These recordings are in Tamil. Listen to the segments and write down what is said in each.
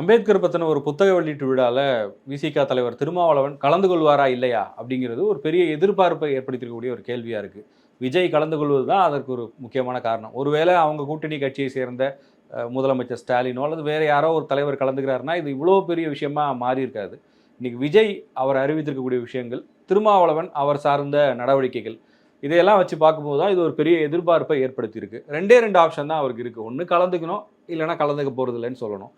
அம்பேத்கர் பற்றின ஒரு புத்தக வெளியீட்டு விழாவில் விசிகா தலைவர் திருமாவளவன் கலந்து கொள்வாரா இல்லையா அப்படிங்கிறது ஒரு பெரிய எதிர்பார்ப்பை ஏற்படுத்தியிருக்கக்கூடிய ஒரு கேள்வியாக இருக்குது விஜய் கலந்து கொள்வது தான் அதற்கு ஒரு முக்கியமான காரணம். ஒருவேளை அவங்க கூட்டணி கட்சியை சேர்ந்த முதலமைச்சர் ஸ்டாலினோ அல்லது வேறு யாரோ ஒரு தலைவர் கலந்துக்கிறாருன்னா இது இவ்வளோ பெரிய விஷயமா மாறி இருக்காது. இன்றைக்கி விஜய் அவர் அறிவித்திருக்கக்கூடிய விஷயங்கள் திருமாவளவன் அவர் சார்ந்த நடவடிக்கைகள் இதையெல்லாம் வச்சு பார்க்கும்போது தான் இது ஒரு பெரிய எதிர்பார்ப்பை ஏற்படுத்தியிருக்கு. ரெண்டே ரெண்டு ஆப்ஷன் தான் அவருக்கு இருக்குது ஒன்று கலந்துக்கணும் இல்லைன்னா கலந்துக்க போகிறது இல்லைன்னு சொல்லணும்.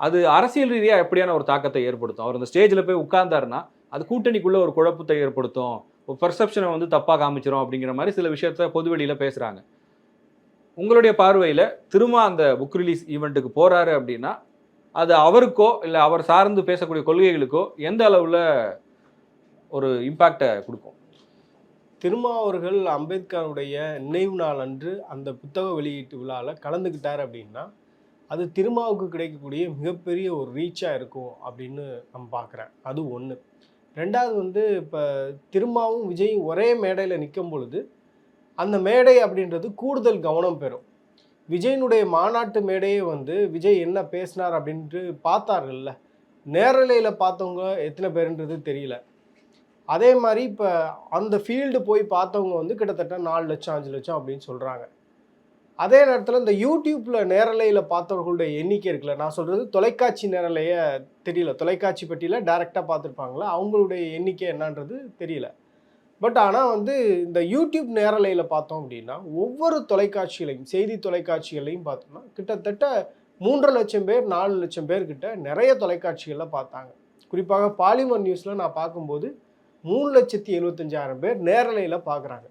அது அரசியல் ரீதியாக எப்படியான ஒரு தாக்கத்தை ஏற்படுத்தும்? அவர் அந்த ஸ்டேஜில் போய் உட்கார்ந்தாருன்னா அது கூட்டணிக்குள்ளே ஒரு குழப்பத்தை ஏற்படுத்தும். ஒரு பெர்செப்ஷனை வந்து தப்பாக காமிச்சிரும் அப்படிங்கிற மாதிரி சில விஷயத்த பொதுவெளியில் பேசுகிறாங்க உங்களுடைய பார்வையில் திரும்ப அந்த புக் ரிலீஸ் ஈவெண்ட்டுக்கு போகிறாரு அப்படின்னா அது அவருக்கோ இல்லை அவர் சார்ந்து பேசக்கூடிய கொள்கைகளுக்கோ எந்த அளவில் ஒரு இம்பேக்டை கொடுக்கும்? திருமா அவர்கள் அம்பேத்கருடைய நினைவு நாள் அன்று அந்த புத்தக வெளியீட்டு விழாவில் கலந்துக்கிட்டார் அப்படின்னா அது திருமாவுக்கு கிடைக்கக்கூடிய மிகப்பெரிய ஒரு ரீச்சாக இருக்கும் அப்படின்னு நம்ம பார்க்குறேன். அது ஒன்று ரெண்டாவது வந்து இப்போ திருமாவும் விஜயும் ஒரே மேடையில் நிற்கும் பொழுது அந்த மேடை அப்படின்றது கூடுதல் கவனம் பெறும். விஜயனுடைய மாநாட்டு மேடையே வந்து விஜய் என்ன பேசினார் அப்படின்ட்டு பார்த்தார்கள்ல. நேரலையில் பார்த்தவங்க எத்தனை பேருன்றது தெரியல. அதே மாதிரி இப்போ அந்த ஃபீல்டு போய் பார்த்தவங்க வந்து கிட்டத்தட்ட நாலு லட்சம் அஞ்சு லட்சம் அப்படின்னு சொல்கிறாங்க அதே நேரத்தில் இந்த யூடியூப்பில் நேரலையில் பார்த்தவர்களுடைய எண்ணிக்கை இருக்குல்ல. நான் சொல்கிறது தொலைக்காட்சி நேரலையை தெரியல. தொலைக்காட்சி பெட்டியில் டேரெக்டாக பார்த்துருப்பாங்களா? அவங்களுடைய எண்ணிக்கை என்னன்றது தெரியல. பட் ஆனால் வந்து இந்த யூடியூப் நேரலையில் பார்த்தோம் அப்படின்னா ஒவ்வொரு தொலைக்காட்சிகளையும் செய்தி தொலைக்காட்சிகளையும் பார்த்தோம்னா கிட்டத்தட்ட மூன்றரை லட்சம் பேர் நாலு லட்சம் பேர்கிட்ட நிறைய தொலைக்காட்சிகளில் பார்த்தாங்க. குறிப்பாக பாலிமர் நியூஸில் நான் பார்க்கும்போது மூணு லட்சத்தி எழுபத்தஞ்சாயிரம் பேர் நேரலையில் பார்க்குறாங்க.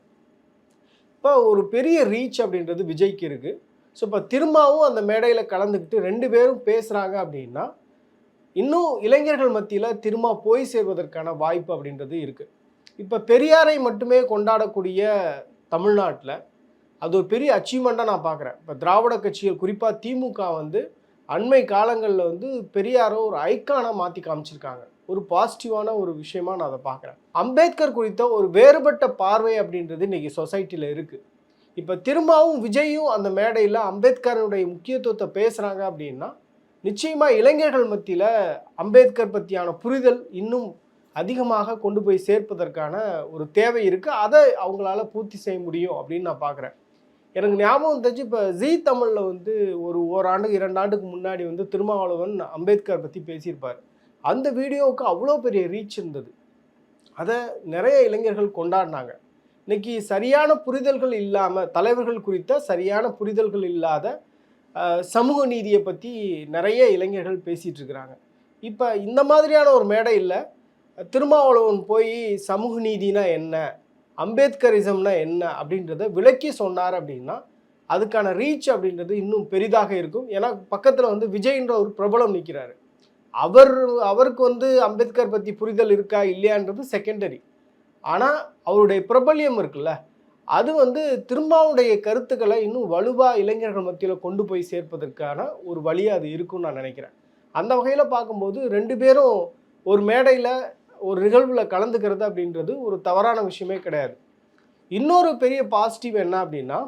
இப்போ ஒரு பெரிய ரீச் அப்படின்றது விஜய்க்கு இருக்குது ஸோ இப்போ திரும்பவும் அந்த மேடையில் கலந்துக்கிட்டு ரெண்டு பேரும் பேசுகிறாங்க அப்படின்னா இன்னும் இளைஞர்கள் மத்தியில் திரும்ப போய் சேர்வதற்கான வாய்ப்பு அப்படின்றது இருக்குது இப்போ பெரியாரை மட்டுமே கொண்டாடக்கூடிய தமிழ்நாட்டில் அது ஒரு பெரிய அச்சீவ்மெண்ட்டாக நான் பார்க்குறேன் இப்போ திராவிட கட்சிகள் குறிப்பாக திமுக வந்து அண்மை காலங்களில் வந்து பெரியாரை ஒரு ஐக்கானாக மாற்றி காமிச்சிருக்காங்க. ஒரு பாசிட்டிவான ஒரு விஷயமா நான் அதை பார்க்குறேன். அம்பேத்கர் குறித்த ஒரு வேறுபட்ட பார்வை அப்படின்றது இன்னைக்கு சொசைட்டியில் இருக்குது இப்போ திரும்பவும் விஜயும் அந்த மேடையில் அம்பேத்கரனுடைய முக்கியத்துவத்தை பேசுகிறாங்க அப்படின்னா நிச்சயமாக இளைஞர்கள் மத்தியில் அம்பேத்கர் பற்றியான புரிதல் இன்னும் அதிகமாக கொண்டு போய் சேர்ப்பதற்கான ஒரு தேவை இருக்குது அதை அவங்களால பூர்த்தி செய்ய முடியும் அப்படின்னு நான் பார்க்குறேன். எனக்கு ஞாபகம் தெரிஞ்சு இப்போ ஜீ தமிழில் வந்து ஒரு ஓராண்டுக்கு இரண்டு ஆண்டுக்கு முன்னாடி வந்து திருமாவளவன் அம்பேத்கர் பற்றி பேசியிருப்பார். அந்த வீடியோவுக்கு அவ்வளோ பெரிய ரீச் இருந்தது. அதை நிறைய இளைஞர்கள் கொண்டாடினாங்க. இன்னைக்கு சரியான புரிதல்கள் இல்லாமல் தலைவர்கள் குறித்த சரியான புரிதல்கள் இல்லாத சமூக நீதியை பற்றி நிறைய இளைஞர்கள் பேசிகிட்டு இருக்கிறாங்க. இப்போ இந்த மாதிரியான ஒரு மேடையில் திருமாவளவன் போய் சமூக நீதினா என்ன? அம்பேத்கரிசம்னா என்ன? அப்படின்றத விளக்கி சொன்னார் அப்படின்னா அதுக்கான ரீச் அப்படின்றது இன்னும் பெரிதாக இருக்கும். ஏன்னா பக்கத்தில் வந்து விஜய்ன்ற ஒரு பிரபலம் நிற்கிறாரு அவர் அவருக்கு வந்து அம்பேத்கர் பற்றி புரிதல் இருக்கா இல்லையான்றது செகண்டரி ஆனால் அவருடைய பிரபல்யம் இருக்குல்ல அது வந்து திரும்பாவுடைய கருத்துக்களை இன்னும் வலுவாக இளைஞர்கள் மத்தியில் கொண்டு போய் சேர்ப்பதற்கான ஒரு வழியாக அது இருக்கும்னு நான் நினைக்கிறேன். அந்த வகையில் பார்க்கும்போது ரெண்டு பேரும் ஒரு மேடையில் ஒரு நிகழ்வில் கலந்துக்கிறது அப்படின்றது ஒரு தவறான விஷயமே கிடையாது. இன்னொரு பெரிய பாசிட்டிவ் என்ன அப்படின்னா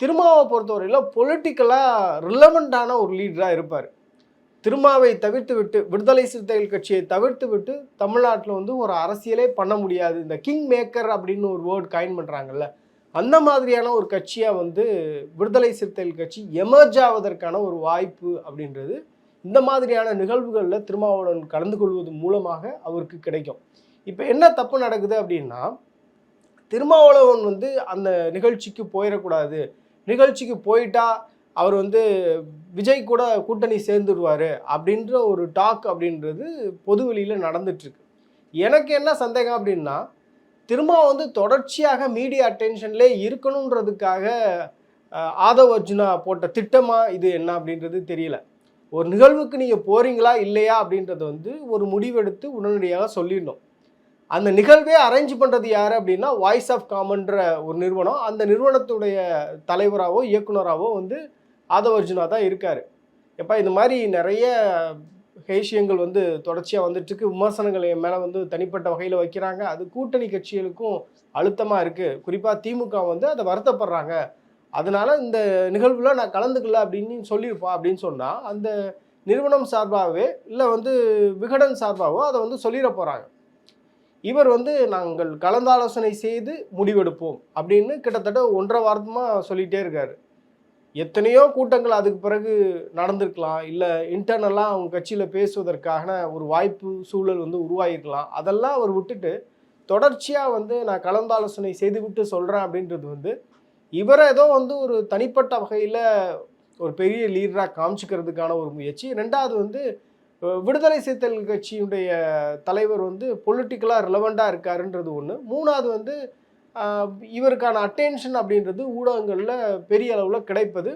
திருமாவை பொறுத்தவரையில் பொலிட்டிக்கலாக ரிலவெண்ட்டான ஒரு லீடராக இருப்பார். திருமாவை தவிர்த்து விட்டு விடுதலை சிறுத்தைகள் கட்சியை தவிர்த்து விட்டு தமிழ்நாட்டில் வந்து ஒரு அரசியலே பண்ண முடியாது. இந்த கிங் மேக்கர் அப்படின்னு ஒரு வேர்டு காயின் பண்ணுறாங்கல்ல அந்த மாதிரியான ஒரு கட்சியாக வந்து விடுதலை சிறுத்தைகள் கட்சி எமர்ஜ் ஆவதற்கான ஒரு வாய்ப்பு அப்படின்றது இந்த மாதிரியான நிகழ்வுகளில் திருமாவளவன் கலந்து கொள்வது மூலமாக அவருக்கு கிடைக்கும். இப்போ என்ன தப்பு நடக்குது அப்படின்னா திருமாவளவன் வந்து அந்த நிகழ்ச்சிக்கு போயிடக்கூடாது. நிகழ்ச்சிக்கு போயிட்டா அவர் வந்து விஜய் கூட கூட்டணி சேர்ந்துடுவார் அப்படின்ற ஒரு டாக் அப்படின்றது பொதுவெளியில் நடந்துட்டுருக்கு. எனக்கு என்ன சந்தேகம் அப்படின்னா திரும்ப வந்து தொடர்ச்சியாக மீடியா அட்டென்ஷன்லே இருக்கணுன்றதுக்காக ஆதவ் அர்ஜுனா போட்ட திட்டமாக இது என்ன அப்படின்றது தெரியல. ஒரு நிகழ்வுக்கு நீங்கள் போகிறீங்களா இல்லையா அப்படின்றத வந்து ஒரு முடிவெடுத்து உடனடியாக சொல்லிடணும். அந்த நிகழ்வே அரேஞ்ச் பண்ணுறது யார் அப்படின்னா வாய்ஸ் ஆஃப் காமன்ற ஒரு நிறுவனம். அந்த நிறுவனத்துடைய தலைவராகவோ இயக்குனராகவோ வந்து ஆதவ அர்ஜுனா தான் இருக்கார். எப்போ இந்த மாதிரி நிறைய ஹேஷியங்கள் வந்து தொடர்ச்சியாக வந்துட்டுருக்கு. விமர்சனங்கள் என் மேலே வந்து தனிப்பட்ட வகையில் வைக்கிறாங்க. அது கூட்டணி கட்சிகளுக்கும் அழுத்தமாக இருக்குது குறிப்பாக திமுக வந்து அதை வருத்தப்படுறாங்க. அதனால் இந்த நிகழ்வில் நான் கலந்துக்கல அப்படின்னு சொல்லியிருப்பா அப்படின்னு சொன்னால் அந்த நிறுவனம் சார்பாகவே இல்லை வந்து விகடன் சார்பாகவோ அதை வந்து சொல்லிட போகிறாங்க இவர் வந்து நாங்கள் கலந்தாலோசனை செய்து முடிவெடுப்போம் அப்படின்னு கிட்டத்தட்ட ஒன்றரை வாரமாக சொல்லிகிட்டே இருக்காரு. எத்தனையோ கூட்டங்கள் அதுக்கு பிறகு நடந்திருக்கலாம். இல்லை இன்டர்னலாக அவங்க கட்சியில் பேசுவதற்கான ஒரு வாய்ப்பு சூழல் வந்து உருவாகிருக்கலாம். அதெல்லாம் அவர் விட்டுட்டு தொடர்ச்சியாக வந்து நான் கலந்தாலோசனை செய்துவிட்டு சொல்கிறேன் அப்படின்றது வந்து இவரை ஏதோ வந்து ஒரு தனிப்பட்ட வகையில் ஒரு பெரிய லீடராக காமிச்சிக்கிறதுக்கான ஒரு முயற்சி. ரெண்டாவது வந்து விடுதலை சிறுத்தைகள் கட்சியுடைய தலைவர் வந்து பொலிட்டிக்கலாக ரிலவெண்ட்டாக இருக்காருன்றது ஒன்று மூணாவது வந்து இவருக்கான அட்டென்ஷன் அப்படின்றது ஊடகங்களில் பெரிய அளவில் கிடைப்பது.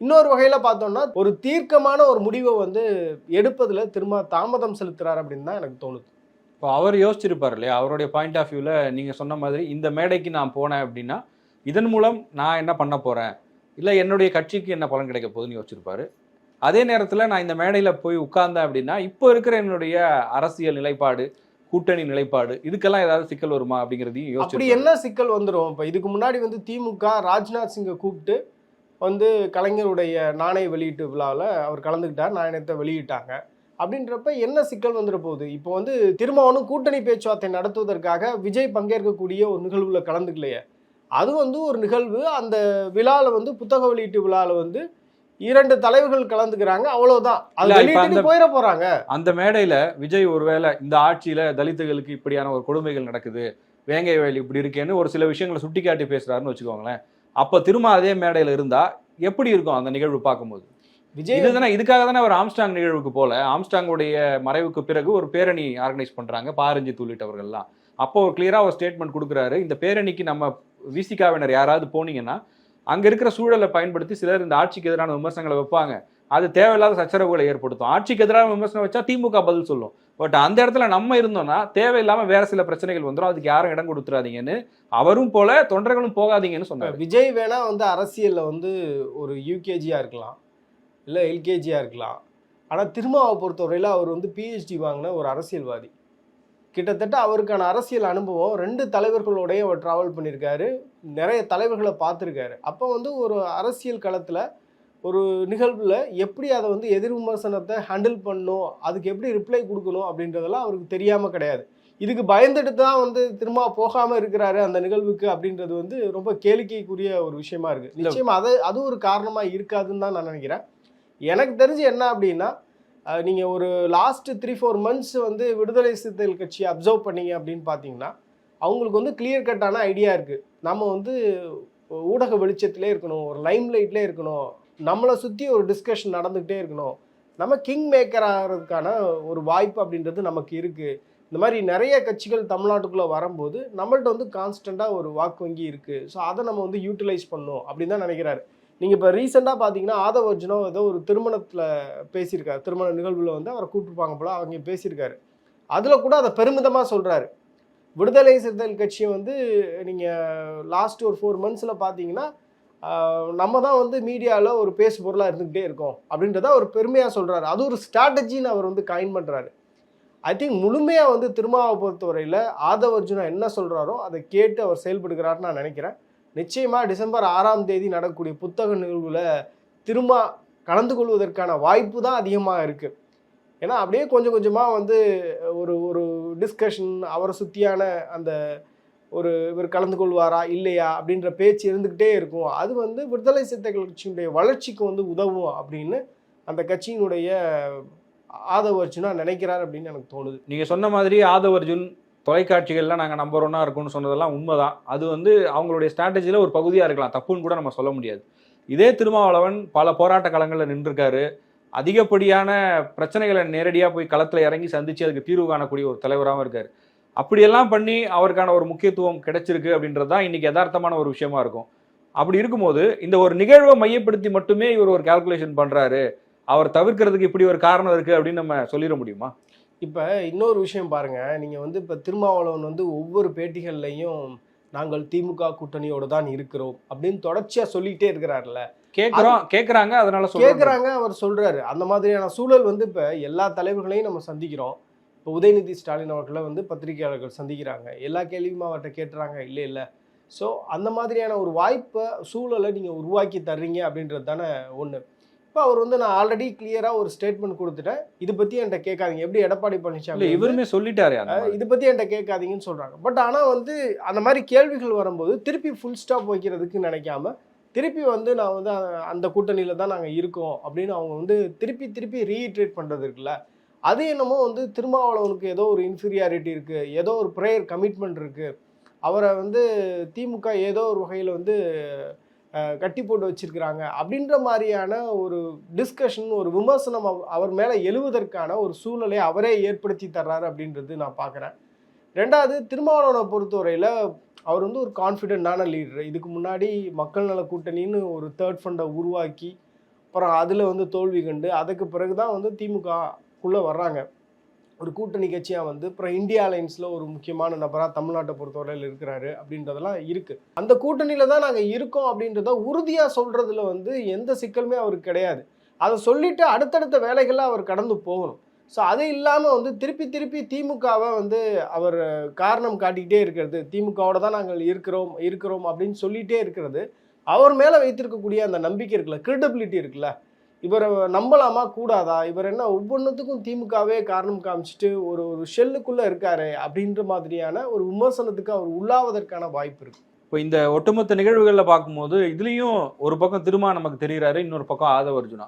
இன்னொரு வகையில் பார்த்தோம்னா ஒரு தீர்க்கமான ஒரு முடிவை வந்து எடுப்பதில் திரும்ப தாமதம் செலுத்துகிறார் அப்படின்னு தான் எனக்கு தோணுது. இப்போ அவர் யோசிச்சிருப்பார் இல்லையா? அவருடைய பாயிண்ட் ஆஃப் வியூவில் நீங்கள் சொன்ன மாதிரி இந்த மேடைக்கு நான் போனேன் அப்படின்னா இதன் மூலம் நான் என்ன பண்ண போகிறேன் இல்லை என்னுடைய கட்சிக்கு என்ன பலன் கிடைக்க போகுதுன்னு யோசிச்சிருப்பாரு. அதே நேரத்தில் நான் இந்த மேடையில் போய் உட்கார்ந்தேன் அப்படின்னா இப்போ இருக்கிற என்னுடைய அரசியல் நிலைப்பாடு கூட்டணி நிலைப்பாடு இதுக்கெல்லாம் ஏதாவது சிக்கல் வருமா அப்படிங்கிறதையும் அப்படி என்ன சிக்கல் வந்துடும் இப்போ இதுக்கு முன்னாடி வந்து திமுக ராஜ்நாத் சிங்கை கூப்பிட்டு வந்து கலைஞருடைய நாணய வெளியீட்டு விழாவில் அவர் கலந்துக்கிட்டார். நாணயத்தை வெளியிட்டாங்க. அப்படின்றப்ப என்ன சிக்கல் வந்துட போகுது? இப்போ வந்து திருமாவனும் கூட்டணி பேச்சுவார்த்தை நடத்துவதற்காக விஜய் பங்கேற்கக்கூடிய ஒரு நிகழ்வுல கலந்துக்கலையே. அது வந்து ஒரு நிகழ்வு. அந்த விழாவில் வந்து புத்தக வெளியீட்டு விழாவில் வந்து இரண்டு தலைவர்கள் கலந்துக்கிறாங்க அவ்வளவுதான். அது போயிட போறாங்க. அந்த மேடையில் விஜய் ஒருவேளை இந்த ஆட்சியில் தலித்துகளுக்கு இப்படியான ஒரு கொடுமைகள் நடக்குது வேங்கை வயல் இப்படி இருக்கேன்னு ஒரு சில விஷயங்களை சுட்டிக்காட்டி பேசுறாருன்னு வச்சுக்கோங்களேன். அப்போ திரும்ப அதே மேடையில் இருந்தா எப்படி இருக்கும் அந்த நிகழ்வு பார்க்கும்போது? விஜய் இதுதானே இதுக்காக தானே அவர் ஆம்ஸ்டாங் நிகழ்வுக்கு போல ஆம்ஸ்டாங்குடைய மறைவுக்கு பிறகு ஒரு பேரணி ஆர்கனைஸ் பண்றாங்க பாரஞ்சித் உள்ளிட்டவர்கள்லாம் அப்போ ஒரு கிளியரா ஒரு ஸ்டேட்மெண்ட் கொடுக்குறாரு இந்த பேரணிக்கு நம்ம விசிகாவினர் யாராவது போனீங்கன்னா அங்கே இருக்கிற சூழலை பயன்படுத்தி சிலர் இந்த ஆட்சிக்கு எதிரான விமர்சனங்களை வைப்பாங்க. அது தேவையில்லாத சச்சரவுகளை ஏற்படுத்தும். ஆட்சிக்கு எதிரான விமர்சனம் வச்சா திமுக பதில் சொல்லும். பட் அந்த இடத்துல நம்ம இருந்தோம்னா தேவையில்லாம வேற சில பிரச்சனைகள் வந்துடும் அதுக்கு யாரும் இடம் கொடுத்துறாதீங்கன்னு அவரும் போல தொண்டர்களும் போகாதீங்கன்னு சொன்னார். விஜய் வேணா வந்து அரசியல்ல வந்து ஒரு யூகேஜியா இருக்கலாம். இல்லை எல்கேஜியா இருக்கலாம். ஆனால் திருமாவை பொறுத்தவரையில் அவர் வந்து பிஹெச்டி வாங்கின ஒரு அரசியல்வாதி. கிட்டத்தட்ட அவருக்கான அரசியல் அனுபவம் ரெண்டு தலைவர்களோடய அவர் ட்ராவல் பண்ணியிருக்காரு. நிறைய தலைவர்களை பார்த்துருக்காரு. அப்போ வந்து ஒரு அரசியல் களத்தில் ஒரு நிகழ்வில் எப்படி அதை வந்து எதிர் விமர்சனத்தை ஹேண்டில் பண்ணணும் அதுக்கு எப்படி ரிப்ளை கொடுக்கணும் அப்படின்றதெல்லாம் அவருக்கு தெரியாமல் கிடையாது. இதுக்கு பயந்துட்டு தான் வந்து திரும்ப போகாமல் இருக்கிறாரு அந்த நிகழ்வுக்கு அப்படின்றது வந்து ரொம்ப கேளிக்கைக்குரிய ஒரு விஷயமா இருக்கு. நிச்சயமா அது அது ஒரு காரணமாக இருக்காதுன்னு தான் நான் நினைக்கிறேன். எனக்கு தெரிஞ்சு என்ன அப்படின்னா அஹ், நீங்க ஒரு லாஸ்ட் த்ரீ ஃபோர் மந்த்ஸ் வந்து விடுதலை சிறுத்தைகள் கட்சியை அப்சர்வ் பண்ணீங்க அப்படின்னு பார்த்தீங்கன்னா அவங்களுக்கு வந்து கிளியர் கட்டான ஐடியா இருக்குது நம்ம வந்து ஊடக வெளிச்சத்திலே இருக்கணும் ஒரு லைம் லைட்லே இருக்கணும். நம்மளை சுற்றி ஒரு டிஸ்கஷன் நடந்துக்கிட்டே இருக்கணும். நம்ம கிங் மேக்கர் ஆகிறதுக்கான ஒரு வாய்ப்பு அப்படின்றது நமக்கு இருக்குது இந்த மாதிரி நிறைய கட்சிகள் தமிழ்நாட்டுக்குள்ளே வரும்போது நம்மள்ட்ட வந்து கான்ஸ்டண்ட்டாக ஒரு வாக்கு வங்கி இருக்குது ஸோ அதை நம்ம வந்து யூட்டிலைஸ் பண்ணணும் அப்படின்னு தான் நினைக்கிறாரு. நீங்கள் இப்போ ரீசெண்டாக பார்த்தீங்கன்னா ஆதவ அர்ஜுனோ ஏதோ ஒரு திருமணத்தில் பேசியிருக்காரு. திருமண நிகழ்வில் வந்து அவரை கூப்பிட்டுருப்பாங்க போல் அவங்க பேசியிருக்காரு. அதில் கூட அதை பெருமிதமாக சொல்கிறாரு விடுதலை சிறுத்தைகள் கட்சியை வந்து நீங்கள் லாஸ்ட் ஒரு ஃபோர் மந்த்ஸில் பார்த்தீங்கன்னா நம்ம தான் வந்து மீடியாவில் ஒரு பேசு பொருளாக இருந்துக்கிட்டே இருக்கோம் அப்படின்றத அவர் பெருமையாக சொல்கிறாரு அது ஒரு ஸ்ட்ராட்டஜின்னு அவர் வந்து காயின் பண்ணுறாரு ஐ திங்க் முழுமையாக வந்து திருமாவை பொறுத்தவரையில் ஆதவ அர்ஜுனா என்ன சொல்கிறாரோ அதை கேட்டு அவர் செயல்படுகிறாருன்னு நான் நினைக்கிறேன். நிச்சயமாக டிசம்பர் ஆறாம் தேதி நடக்கக்கூடிய புத்தக நிகழ்வில் திரும்ப கலந்து கொள்வதற்கான வாய்ப்பு தான் அதிகமாக இருக்குது ஏன்னா அப்படியே கொஞ்சம் கொஞ்சமாக வந்து ஒரு ஒரு டிஸ்கஷன் அவரை சுற்றியான அந்த ஒரு இவர் கலந்து கொள்வாரா இல்லையா அப்படின்ற பேச்சு இருந்துக்கிட்டே இருக்கும். அது வந்து விடுதலை சிறுத்தைகள் கட்சியினுடைய வளர்ச்சிக்கு வந்து உதவும் அப்படின்னு அந்த கட்சியினுடைய ஆதவ அர்ஜுனா நினைக்கிறார் அப்படின்னு எனக்கு தோணுது. நீங்கள் சொன்ன மாதிரி ஆதவ அர்ஜுன் தொலைக்காட்சிகள்லாம் நாங்கள் நம்பர் ஒன்னாக இருக்கும்னு சொன்னதெல்லாம் உண்மைதான். அது வந்து அவங்களுடைய ஸ்ட்ராட்டஜியில் ஒரு பகுதியாக இருக்கலாம். தப்புன்னு கூட நம்ம சொல்ல முடியாது. இதே திருமாவளவன் பல போராட்ட களங்களில் நின்றுருக்காரு. அதிகப்படியான பிரச்சனைகளை நேரடியாக போய் களத்தில் இறங்கி சந்தித்து அதுக்கு தீர்வு காணக்கூடிய ஒரு தலைவராகவும் இருக்கார். அப்படியெல்லாம் பண்ணி அவருக்கான ஒரு முக்கியத்துவம் கிடைச்சிருக்கு அப்படின்றது தான் இன்னைக்கு யதார்த்தமான ஒரு விஷயமா இருக்கும். அப்படி இருக்கும்போது இந்த ஒரு நிகழ்வை மையப்படுத்தி மட்டுமே இவர் ஒரு கால்குலேஷன் பண்ணுறாரு அவர் தவிர்க்கிறதுக்கு இப்படி ஒரு காரணம் இருக்குது அப்படின்னு நம்ம சொல்லிட முடியுமா? இப்போ இன்னொரு விஷயம் பாருங்கள் நீங்கள் வந்து இப்போ திருமாவளவன் வந்து ஒவ்வொரு பேட்டிகள்லையும் நாங்கள் திமுக கூட்டணியோடு தான் இருக்கிறோம் அப்படின்னு தொடர்ச்சியாக சொல்லிக்கிட்டே இருக்கிறார்ல. கேக்குறோம் கேக்குறாங்க அதனால கேட்குறாங்க அவர் சொல்றாரு. அந்த மாதிரியான சூழல் வந்து இப்போ எல்லா தலைவர்களையும் நம்ம சந்திக்கிறோம். இப்போ உதயநிதி ஸ்டாலின் அவர்களை வந்து பத்திரிகையாளர்கள் சந்திக்கிறாங்க. எல்லா கேள்வியும் அவர்கிட்ட கேட்டுறாங்க இல்லை இல்லை. ஸோ அந்த மாதிரியான ஒரு வாய்ப்பை சூழலை நீங்கள் உருவாக்கி தர்றீங்க அப்படின்றது தானே ஒன்று இப்போ அவர் வந்து நான் ஆல்ரெடி கிளியராக ஒரு ஸ்டேட்மெண்ட் கொடுத்துட்டேன். இது பற்றி என்கிட்ட கேட்காதீங்க. எப்படி எடப்பாடி பழனிசாமி இவருமே சொல்லிட்டாரு. இதை பற்றி என்கிட்ட கேட்காதீங்கன்னு சொல்கிறாங்க பட் ஆனால் வந்து அந்த மாதிரி கேள்விகள் வரும்போது திருப்பி ஃபுல் ஸ்டாப் வைக்கிறதுக்கு நினைக்காம திருப்பி வந்து நான் வந்து அந்த கூட்டணியில் தான் நாங்கள் இருக்கோம் அப்படின்னு அவங்க வந்து திருப்பி திருப்பி ரீஇட்ரேட் பண்ணுறது இருக்குல்ல? அது என்னமோ வந்து திருமாவளவனுக்கு ஏதோ ஒரு இன்ஃபீரியாரிட்டி இருக்குது ஏதோ ஒரு ப்ரேயர் கமிட்மெண்ட் இருக்குது அவரை வந்து திமுக ஏதோ ஒரு வகையில் வந்து கட்டி போட்டு வச்சிருக்கிறாங்க அப்படின்ற மாதிரியான ஒரு டிஸ்கஷன் ஒரு விமர்சனம் அவர் மேலே எழுவதற்கான ஒரு சூழலை அவரே ஏற்படுத்தி தர்றாரு அப்படின்றது நான் பார்க்குறேன் ரெண்டாவது திருமாவளவனை பொறுத்தவரையில் அவர் வந்து ஒரு கான்ஃபிடென்ட்டான லீடர். இதுக்கு முன்னாடி மக்கள் நல கூட்டணின்னு ஒரு தேர்ட் ஃபண்டை உருவாக்கி அப்புறம் அதில் வந்து தோல்வி கண்டு அதுக்கு பிறகு தான் வந்து திமுகக்குள்ளே வர்றாங்க. ஒரு கூட்டணி கட்சியாக வந்து அப்புறம் இந்தியா அலைன்ஸில் ஒரு முக்கியமான நபராக தமிழ்நாட்டை பொறுத்தவரையில் இருக்கிறாரு அப்படின்றதெல்லாம் இருக்குது அந்த கூட்டணியில் தான் நாங்கள் இருக்கோம் அப்படின்றத உறுதியாக சொல்கிறதுல வந்து எந்த சிக்கலுமே அவருக்கு கிடையாது. அதை சொல்லிவிட்டு அடுத்தடுத்த வேலைகளில் அவர் கடந்து போகணும். ஸோ அது இல்லாமல் வந்து திருப்பி திருப்பி திமுகவை வந்து அவர் காரணம் காட்டிக்கிட்டே இருக்கிறது. திமுகவோட தான் நாங்கள் இருக்கிறோம் இருக்கிறோம் அப்படின்னு சொல்லிகிட்டே இருக்கிறது. அவர் மேலே வைத்திருக்கக்கூடிய அந்த நம்பிக்கை இருக்குல்ல கிரெடிபிலிட்டி இருக்குல்ல இவரை நம்பலாமா கூடாதா? இவர் என்ன ஒவ்வொன்றுத்துக்கும் திமுகவே காரணம் காமிச்சிட்டு ஒரு ஒரு ஷெல்லுக்குள்ளே இருக்காரு அப்படின்ற மாதிரியான ஒரு விமர்சனத்துக்கு அவர் உள்ளாவதற்கான வாய்ப்பு இருக்கு. இப்போ இந்த ஒட்டுமொத்த நிகழ்வுகளில் பார்க்கும்போது இதுலேயும் ஒரு பக்கம் திருமா நமக்கு தெரிகிறாரு இன்னொரு பக்கம் ஆதவ அர்ஜுனா.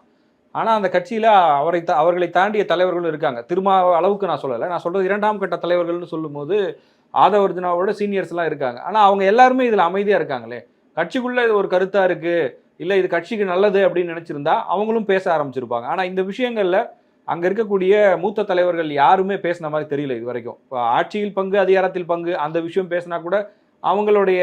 ஆனால் அந்த கட்சியில் அவரை த அவர்களை தாண்டிய தலைவர்களும் இருக்காங்க. திருமா அளவுக்கு நான் சொல்லலை. நான் சொல்கிறது இரண்டாம் கட்ட தலைவர்கள்னு சொல்லும்போது ஆதவர்ஜனாவோட சீனியர்ஸ்லாம் இருக்காங்க. ஆனால் அவங்க எல்லாருமே இதில் அமைதியாக இருக்காங்களே. கட்சிக்குள்ளே இது ஒரு கருத்தாக இருக்குது இல்லை இது கட்சிக்கு நல்லது அப்படின்னு நினச்சிருந்தா அவங்களும் பேச ஆரம்பிச்சிருப்பாங்க. ஆனால் இந்த விஷயங்களில் அங்கே இருக்கக்கூடிய மூத்த தலைவர்கள் யாருமே பேசின மாதிரி தெரியல இது வரைக்கும் இப்போ ஆட்சியில் பங்கு அதிகாரத்தில் பங்கு அந்த விஷயம் பேசினா கூட அவங்களுடைய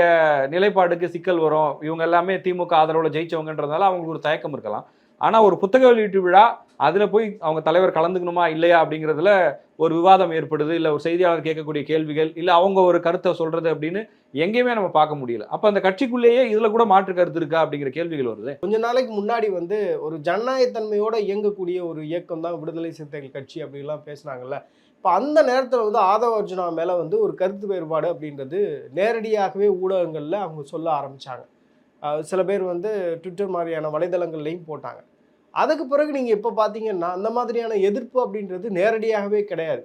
நிலைப்பாடுக்கு சிக்கல் வரும். இவங்க எல்லாமே திமுக ஆதரவில் ஜெயிச்சவங்கன்றதால அவங்களுக்கு ஒரு தயக்கம் இருக்கலாம். ஆனால் ஒரு புத்தக வெளியீட்டு விழா அதில் போய் அவங்க தலைவர் கலந்துக்கணுமா இல்லையா அப்படிங்கிறதுல ஒரு விவாதம் ஏற்படுது இல்லை ஒரு செய்தியாளர் கேட்கக்கூடிய கேள்விகள் இல்லை அவங்க ஒரு கருத்தை சொல்கிறது அப்படின்னு எங்கேயுமே நம்ம பார்க்க முடியல. அப்போ அந்த கட்சிக்குள்ளேயே இதில் கூட மாற்று கருத்து இருக்கா அப்படிங்கிற கேள்விகள் வருது. கொஞ்ச நாளைக்கு முன்னாடி வந்து ஒரு ஜனநாயகத்தன்மையோடு இயங்கக்கூடிய ஒரு இயக்கம் தான் விடுதலை சிறுத்தைகள் கட்சி அப்படிலாம் பேசுனாங்கல்ல. இப்போ அந்த நேரத்தில் வந்து ஆதவ அர்ஜுனா மேலே வந்து ஒரு கருத்து வேறுபாடு அப்படின்றது நேரடியாகவே ஊடகங்களில் அவங்க சொல்ல ஆரம்பித்தாங்க சில பேர் வந்து ட்விட்டர் மாதிரியான வலைதளங்கள்லையும் போட்டாங்க. அதுக்கு பிறகு நீங்கள் இப்போ பார்த்தீங்கன்னா அந்த மாதிரியான எதிர்ப்பு அப்படின்றது நேரடியாகவே கிடையாது.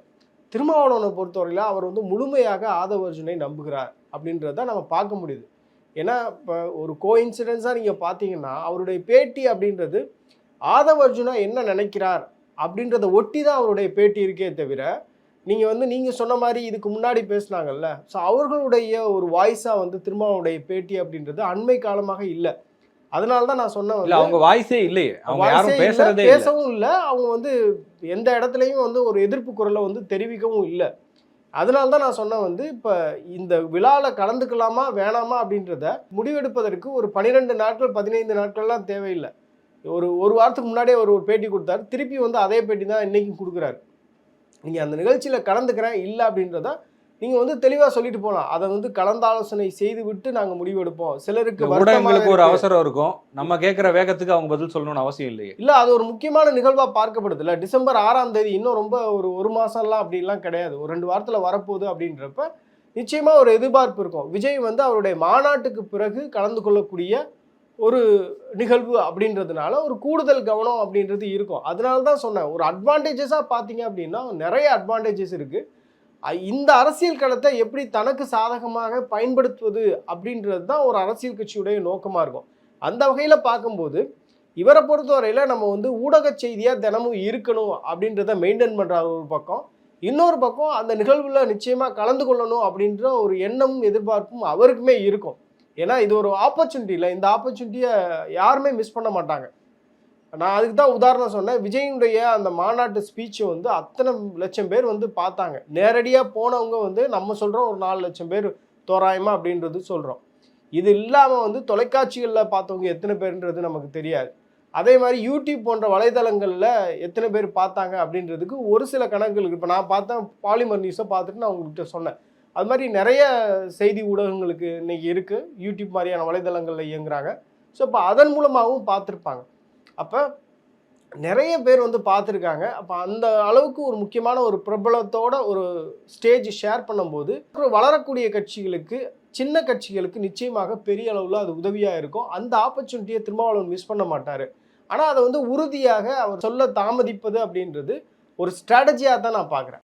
திருமாவளவனை பொறுத்தவரையில் அவர் வந்து முழுமையாக ஆதவர்ஜுனை நம்புகிறார் அப்படின்றத நம்ம பார்க்க முடியுது. ஏன்னா இப்போ ஒரு கோ இன்சிடென்ஸாக நீங்கள் பார்த்தீங்கன்னா அவருடைய பேட்டி அப்படின்றது ஆதவர்ஜுனா என்ன நினைக்கிறார் அப்படின்றத ஒட்டி தான் அவருடைய பேட்டி இருக்கே தவிர நீங்கள் வந்து நீங்கள் சொன்ன மாதிரி இதுக்கு முன்னாடி பேசுனாங்கல்ல. ஸோ அவர்களுடைய ஒரு வாய்ஸாக வந்து திருமாவளுடைய பேட்டி அப்படின்றது அண்மை காலமாக இல்லை. அதனால தான் நான் சொன்ன இல்ல அவங்க வாய்ஸே இல்லையே. அவங்க யாரும் பேசுறதே பேசவும் இல்லை. அவங்க வந்து எந்த இடத்துலையும் வந்து ஒரு எதிர்ப்பு குரலை வந்து தெரிவிக்கவும் இல்லை. அதனால தான் நான் சொன்னேன் வந்து இப்போ இந்த விழாவில் கலந்துக்கலாமா வேணாமா அப்படின்றத முடிவெடுப்பதற்கு ஒரு பன்னிரெண்டு நாட்கள் பதினைந்து நாட்கள்லாம் தேவையில்லை. ஒரு ஒரு வாரத்துக்கு முன்னாடியே ஒரு ஒரு பேட்டி கொடுத்தாரு. திருப்பி வந்து அதே பேட்டி தான் இன்னைக்கும் கொடுக்குறாரு. நீங்கள் அந்த நிகழ்ச்சியில் கலந்துக்கிறேன் இல்லை அப்படின்றத நீங்கள் வந்து தெளிவாக சொல்லிட்டு போகலாம் அதை வந்து கலந்தாலோசனை செய்து விட்டு நாங்கள் முடிவெடுப்போம். சிலருக்கு ஊடகங்களுக்கு ஒரு. அவசரம் இருக்கும். நம்ம கேட்கிற வேகத்துக்கு அவங்க பதில் சொல்லணும்னு அவசியம் இல்லையே. இல்ல அது ஒரு முக்கியமான நிகழ்வா பார்க்கப்படுது. இல்ல டிசம்பர் ஆறாம் தேதி இன்னும் ரொம்ப ஒரு ஒரு மாசம்லாம் அப்படிலாம் கிடையாது. ஒரு ரெண்டு வாரத்துல வரப்போகுது அப்படின்றப்ப நிச்சயமா ஒரு எதிர்பார்ப்பு இருக்கும். விஜய் வந்து அவருடைய மாநாட்டுக்கு பிறகு கலந்து கொள்ளக்கூடிய ஒரு நிகழ்வு அப்படின்றதுனால ஒரு கூடுதல் கவனம் அப்படின்றது இருக்கும். அதனால தான் சொன்னேன் ஒரு அட்வான்டேஜஸாக பார்த்தீங்க அப்படின்னா நிறைய அட்வான்டேஜஸ் இருக்குது இந்த அரசியல் களத்தை எப்படி தனக்கு சாதகமாக பயன்படுத்துவது அப்படின்றது தான் ஒரு அரசியல் கட்சியுடைய நோக்கமாக இருக்கும். அந்த வகையில் பார்க்கும்போது இவரை பொறுத்தவரையில் நம்ம வந்து ஊடக செய்தியாக தினமும் இருக்கணும் அப்படின்றத மெயின்டைன் பண்ணுறாரு ஒரு பக்கம். இன்னொரு பக்கம் அந்த நிகழ்வில் நிச்சயமாக கலந்து கொள்ளணும் அப்படின்ற ஒரு எண்ணமும் எதிர்பார்ப்பும் அவருக்குமே இருக்கும். ஏன்னா இது ஒரு ஆப்பர்ச்சுனிட்டி இல்லை. இந்த ஆப்பர்ச்சுனிட்டியை யாருமே மிஸ் பண்ண மாட்டாங்க. நான் அதுக்கு தான் உதாரணம் சொன்னேன். விஜயினுடைய அந்த மாநாட்டு ஸ்பீச்சை வந்து அத்தனை லட்சம் பேர் வந்து பார்த்தாங்க. நேரடியாக போனவங்க வந்து நம்ம சொல்கிறோம் ஒரு நாலு லட்சம் பேர் தோராயமாக அப்படின்றது சொல்கிறோம் இது இல்லாமல் வந்து தொலைக்காட்சிகளில் பார்த்தவங்க எத்தனை பேருன்றது நமக்கு தெரியாது. அதே மாதிரி யூடியூப் போன்ற வலைதளங்களில் எத்தனை பேர் பார்த்தாங்க அப்படின்றதுக்கு ஒரு சில கணக்குகள் இப்போ நான் பார்த்தேன் பாலிமர் நியூஸை பார்த்துட்டு நான் உங்கள்கிட்ட சொன்னேன். அது மாதிரி நிறைய செய்தி ஊடகங்களுக்கு இன்றைக்கி இருக்குது யூடியூப் மாதிரியான வலைதளங்களில் இயங்குறாங்க. ஸோ இப்போ அதன் மூலமாகவும் பார்த்துருப்பாங்க. அப்போ நிறைய பேர் வந்து பார்த்துருக்காங்க. அப்போ அந்த அளவுக்கு ஒரு முக்கியமான ஒரு பிரபலத்தோட ஒரு ஸ்டேஜ் ஷேர் பண்ணும்போது அப்புறம் வளரக்கூடிய கட்சிகளுக்கு சின்ன கட்சிகளுக்கு நிச்சயமாக பெரிய அளவில் அது உதவியாக இருக்கும். அந்த ஆப்பர்ச்சுனிட்டியை திருமாவளவன் மிஸ் பண்ண மாட்டார். ஆனால் அதை வந்து உறுதியாக அவர் சொல்ல தாமதிப்பது அப்படின்றது ஒரு ஸ்ட்ராட்டஜியாக தான் நான் பார்க்குறேன்.